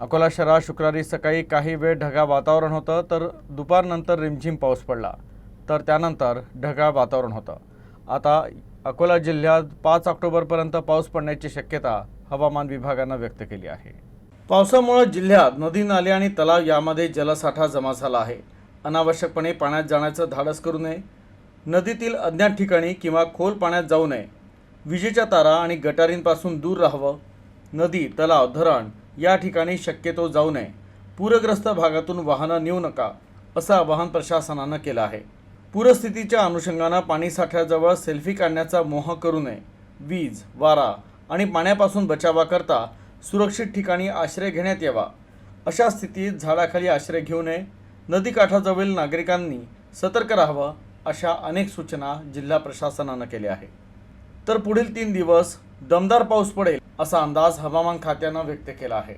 अकोला शहरात शुक्रवारी सकाळी काही वेळ ढगाळ वातावरण होतं तर दुपारनंतर रिमझिम पाऊस पडला. तर त्यानंतर ढगाळ वातावरण होतं. आता अकोला जिल्ह्यात पाच ऑक्टोबरपर्यंत पाऊस पडण्याची शक्यता हवामान विभागानं व्यक्त केली आहे. पावसामुळे जिल्ह्यात नदी नाले आणि तलाव यामध्ये जलसाठा जमा झाला आहे. अनावश्यकपणे पाण्यात जाण्याचं धाडस करू नये. नदीतील अज्ञात ठिकाणी किंवा खोल पाण्यात जाऊ नये. विजेच्या तारा आणि गटारींपासून दूर राहावं. नदी तलाव धरण या ठिकाणी शक्यतो जाऊ नये. पूरग्रस्त भागातून वाहनं नेऊ नका असं आवाहन प्रशासनानं केलं आहे. पूरस्थितीच्या अनुषंगानं पाणीसाठ्याजवळ सेल्फी काढण्याचा मोह करू नये. वीज वारा आणि पाण्यापासून बचावाकरता सुरक्षित ठिकाणी आश्रय घेण्यात यावा. अशा स्थितीत झाडाखाली आश्रय घेऊ नये. नदीकाठाजवळील नागरिकांनी सतर्क राहावं अशा अनेक सूचना जिल्हा प्रशासनानं केल्या आहे तर पुढील तीन दिवस दमदार पाऊस पडेल असा अंदाज हवामान खात्यानं व्यक्त केला आहे.